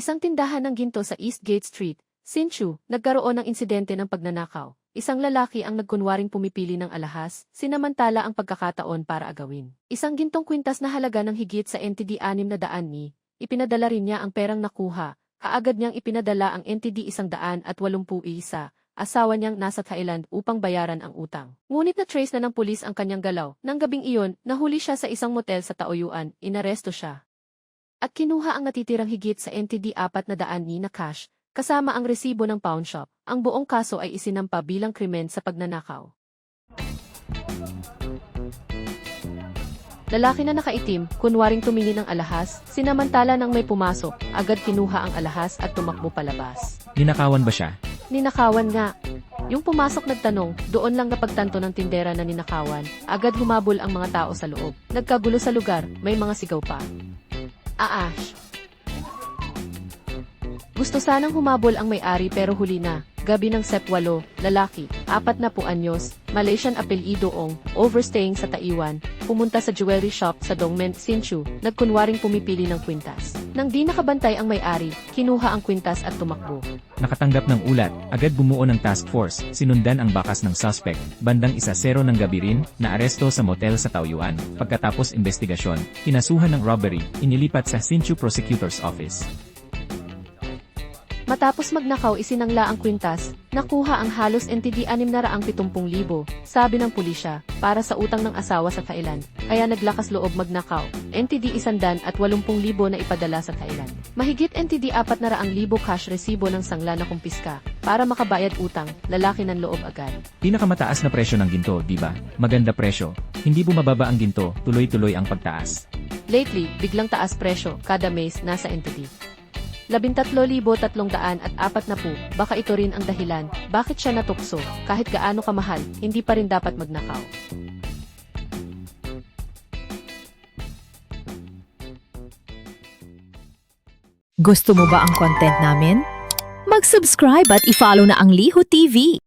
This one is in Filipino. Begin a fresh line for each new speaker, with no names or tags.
Isang tindahan ng ginto sa Eastgate Street, Sinchu, nagkaroon ng insidente ng pagnanakaw. Isang lalaki ang nagkunwaring pumipili ng alahas, sinamantala ang pagkakataon para agawin. Isang gintong kwintas na halaga ng higit sa NTD 600 ni, ipinadala rin niya ang perang nakuha, kaagad niyang ipinadala ang NTD 181, asawa niyang nasa Thailand upang bayaran ang utang. Ngunit na-trace na ng pulis ang kanyang galaw. Nang gabing iyon, nahuli siya sa isang motel sa Taoyuan, inaresto siya. At kinuha ang natitirang higit sa NTD 400 ni na cash, kasama ang resibo ng pawn shop. Ang buong kaso ay isinampa bilang krimen sa pagnanakaw. Lalaki na nakaitim, kunwaring tumingin ng alahas, sinamantala nang may pumasok, agad kinuha ang alahas at tumakbo palabas.
Ninakawan ba siya?
Ninakawan nga. Yung pumasok nagtanong, doon lang napagtanto ng tindera na ninakawan, agad humabol ang mga tao sa loob. Nagkagulo sa lugar, may mga sigaw pa. Aash. Gusto sanang humabol ang may-ari pero huli na. Gabi ng Sep 8, lalaki, apat na po anyos, Malaysian apelido Ong, overstaying sa Taiwan, pumunta sa jewelry shop sa Dongmen, Sinchu, nagkunwaring pumipili ng kwintas. Nang di nakabantay ang may-ari, kinuha ang kwintas at tumakbo.
Nakatanggap ng ulat, agad bumuo ng task force, sinundan ang bakas ng suspect, bandang isa zero ng gabi rin, naaresto sa motel sa Taoyuan. Pagkatapos investigasyon, kinasuhan ng robbery, inilipat sa Sinchu Prosecutor's Office.
Matapos magnakaw isinangla ang kwintas, nakuha ang halos NTD 670,000, sabi ng pulisya, para sa utang ng asawa sa Thailand, kaya naglakas loob magnakaw, NTD 180,000 na ipadala sa Thailand. Mahigit NTD 400,000 cash resibo ng sangla na kumpiska, para makabayad utang, lalaki ng loob agad.
Pinakamataas na presyo ng ginto, di ba? Maganda presyo. Hindi bumababa ang ginto, tuloy-tuloy ang pagtaas.
Lately, biglang taas presyo, kada mes nasa NTD. 13,300 at apat na po, baka ito rin ang dahilan, bakit siya natukso, kahit gaano kamahal, hindi pa rin dapat magnakaw.
Gusto mo ba ang content namin? Mag-subscribe at i-follow na ang Liho TV.